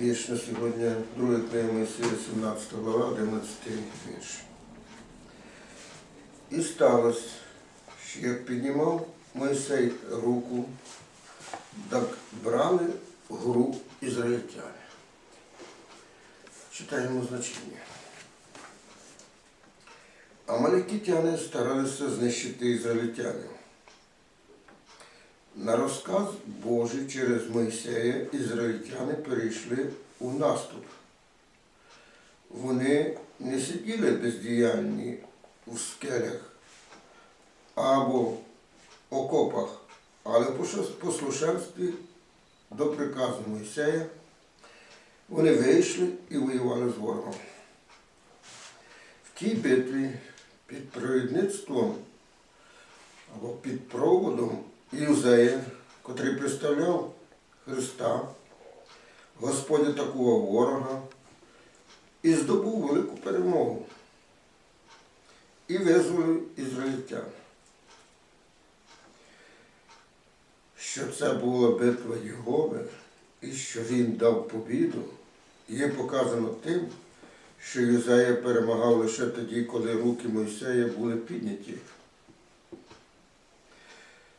Вірш на сьогодні, друга книга Моїсея, 17 глава, 11 вірш. І сталося, що як піднімав Мойсей руку, так брали гру ізраїльтяни. Читаємо значення. Амалікітяни старалися знищити ізраїльтянів. На розказ Божий через Мойсея ізраїльтяни перейшли у наступ. Вони не сиділи бездіяльні у скелях або окопах, але по послушенстві до приказу Мойсея вони вийшли і воювали з ворогом. В тій битві під провідництвом або під проводом Юзея, котрий представляв Христа, Господь атакував ворога і здобув велику перемогу і визволив ізраїльтян. Що це була битва Єгови і що він дав побіду, є показано тим, що Юзея перемагав лише тоді, коли руки Мойсея були підняті.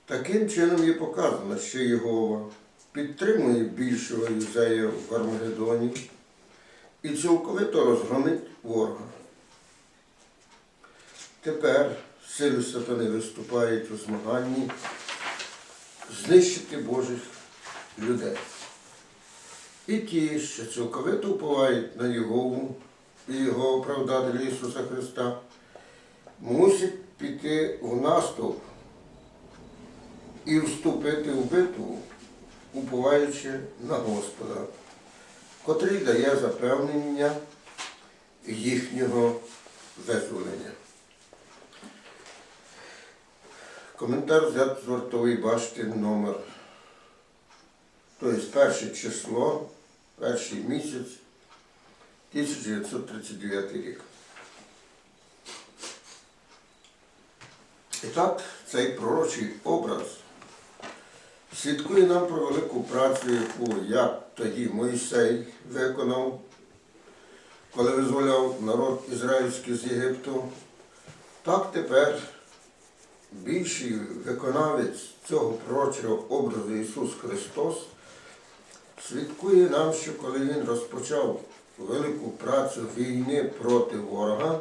Таким чином є показано, що Єгова підтримує більшого юзея в Армагеддоні і цілковито розгромить ворога. Тепер сили сатани виступають у змаганні знищити Божих людей. І ті, що цілковито впливають на Єгову і його оправдателя Ісуса Христа, мусять піти в наступ і вступити в битву, уповаючи на Господа, котрий дає запевнення їхнього визволення. Коментар взят з вартової башти номер. Тобто перше число, перший місяць 1939 рік. І так, цей пророчий образ свідкує нам про велику працю, яку як тоді Мойсей виконав, коли визволяв народ ізраїльський з Єгипту, так тепер більший виконавець цього пророчого образу Ісус Христос свідкує нам, що коли Він розпочав велику працю війни проти ворога,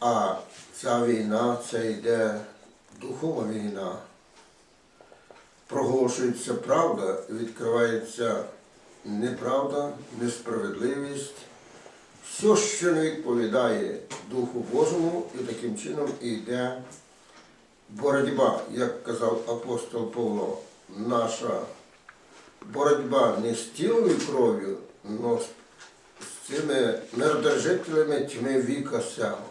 а ця війна це йде духова війна. Проголошується правда, відкривається неправда, несправедливість, все, що не відповідає Духу Божому, і таким чином йде боротьба, як казав апостол Павло, наша. Боротьба не з тілом і кров'ю, але з цими миродержителями тьми віка сяго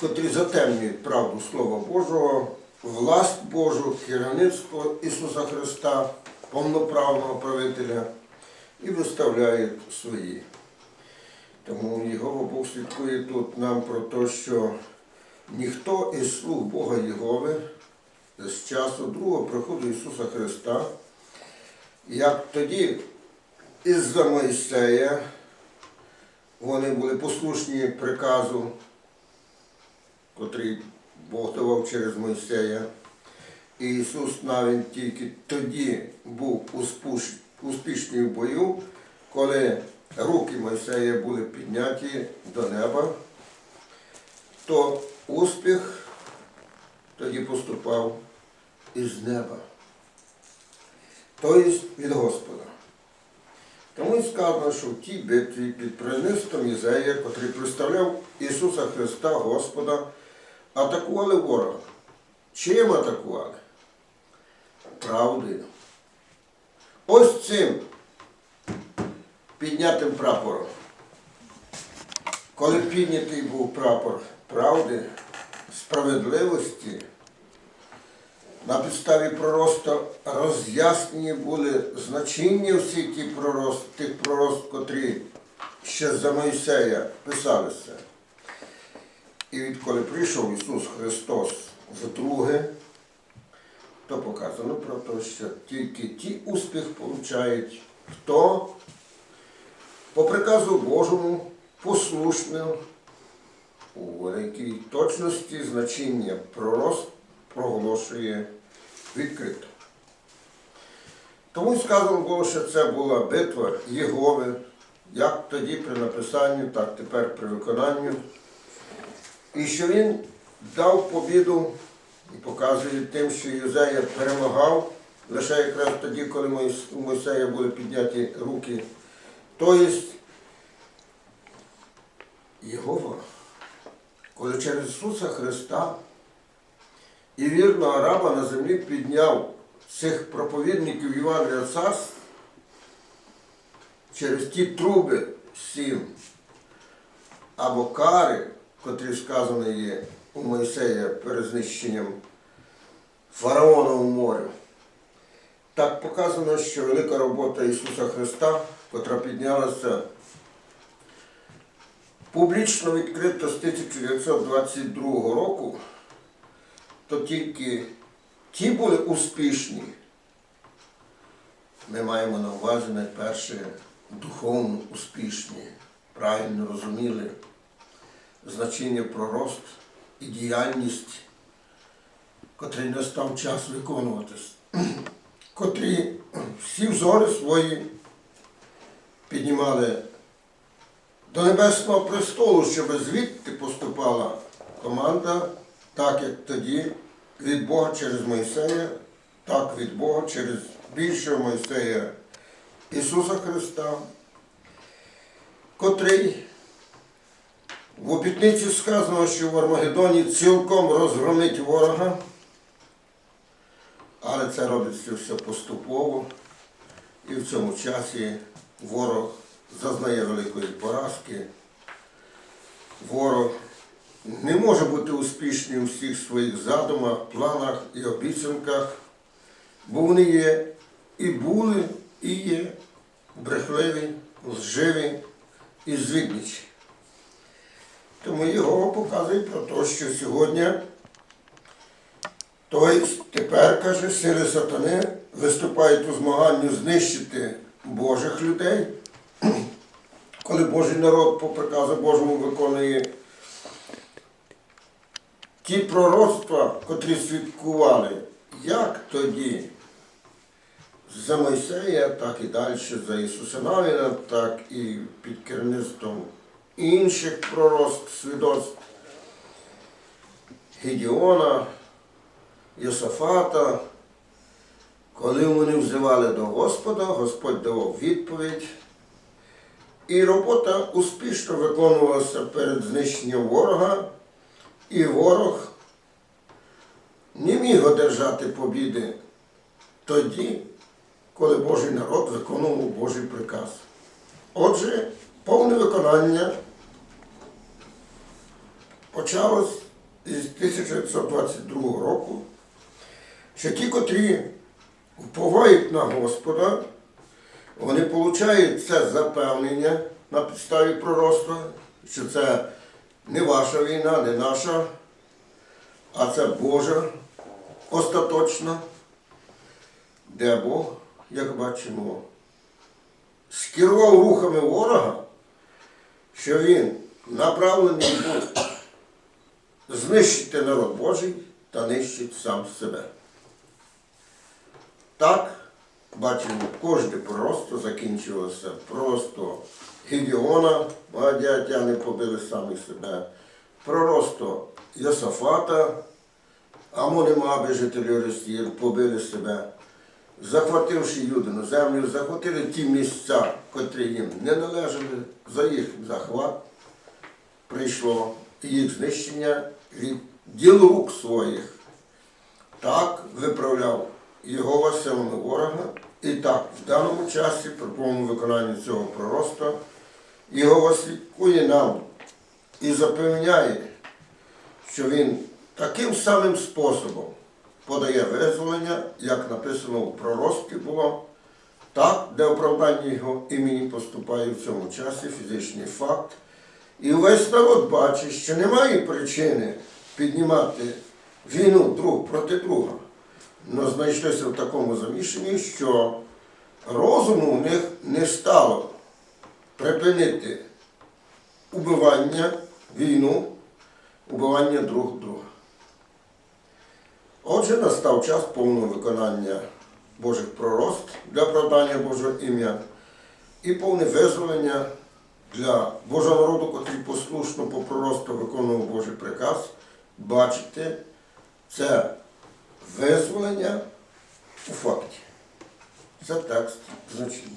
котрі затемнюють правду Слова Божого, власть Божу, керівництво Ісуса Христа, повноправного правителя, і виставляють свої. Тому Єгова Бог слідкує тут нам про те, що ніхто із слуг Бога Єгови з часу другого приходу Ісуса Христа, як тоді із-за Моїсея вони були послушні приказу котрий Бог давав через Мойсея. І Ісус навіть тільки тоді був успішний в бою, коли руки Мойсея були підняті до неба, то успіх тоді поступав із неба, тобто від Господа. Тому і сказано, що в тій битві під провідництвом Єзея, котрий представляв Ісуса Христа Господа, атакували ворога. Чим атакували? Правдою. Ось цим піднятим прапором. Коли піднятий був прапор правди, справедливості, на підставі пророста роз'яснені були значення всі ті пророст, тих пророст, котрі ще за Мойсея писалися. І відколи прийшов Ісус Христос вдруге, то показано про те, що тільки ті успіх получають, хто по приказу Божому послушно у великій точності значення пророст проголошує відкрито. Тому сказано було, що це була битва Єгови, як тоді при написанні, так тепер при виконанні. І що він дав побіду і показує тим, що Юзея перемагав лише якраз тоді, коли у Мойсея були підняті руки. Тобто Єгова, коли через Ісуса Христа і вірного раба на землі підняв цих проповідників Євангелія Царств через ті труби сім або кари, котрі сказані є у Мойсея перед знищенням фараона у морі. Так показано, що велика робота Ісуса Христа, котра піднялася публічно відкрито з 1922 року, то тільки ті були успішні. Ми маємо на увазі найперше духовно успішні, правильно розуміли значення про рост і діяльність, котрий настав час виконуватись, котрі всі взори свої піднімали до Небесного престолу, щоб звідти поступала команда, так як тоді від Бога через Мойсея, так від Бога через більшого Мойсея Ісуса Христа, котрий в обітниці сказано, що в Армагеддоні цілком розгромить ворога, але це робиться все поступово, і в цьому часі ворог зазнає великої поразки. Ворог не може бути успішним у всіх своїх задумах, планах і обіцянках, бо вони є і були, і є брехливі, лживі і звідничі. Тому його показує про те, що сьогодні, тобто тепер, каже, сили сатани виступають у змаганню знищити Божих людей, коли Божий народ по приказу Божому виконує ті пророцтва, котрі свідкували, як тоді? За Мойсея, так і далі за Ісуса Навіна, так і під керівництвом інших пророцтв, свідоцтв Гедіона, Йосафата. Коли вони взивали до Господа, Господь давав відповідь. І робота успішно виконувалася перед знищенням ворога, і ворог не міг одержати побіди тоді, коли Божий народ виконував Божий приказ. Отже, повне виконання почалось із 1922 року, що ті, котрі вповають на Господа, вони получають це запевнення на підставі пророцтва, що це не ваша війна, не наша, а це Божа остаточна, де Бог, як бачимо, скерував рухами ворога, що він направлений був знищити народ Божий та нищить сам себе. Так, бачимо, кожне просто закінчилося просто Гедіона, магадіатяни побили самі себе, проросто Йосафата, Амони Маби, жителі Росії, побили себе, захвативши Юдину землю, захватили ті місця, котрі їм не належали, за їх захват прийшло і їх знищення від діл рук своїх. Так виправляв Єгова силами ворога. І так, в даному часі, при повному виконанні цього пророцтва, Єгова свідкує нам і запевняє, що він таким самим способом подає визволення, як написано в пророцтві було, так, де оправдання його імені поступає в цьому часі фізичний факт. І весь народ бачить, що немає причини піднімати війну друг проти друга. але знайшлися в такому замішанні, що розуму в них не стало припинити убивання, війну, убивання друг друга. Отже, настав час повного виконання Божих пророцтв для продання Божого ім'я і повне визволення для Божого народу, котрий послушно по пророцтву виконував Божий приказ, бачите, це визволення у факті. Це текст значення.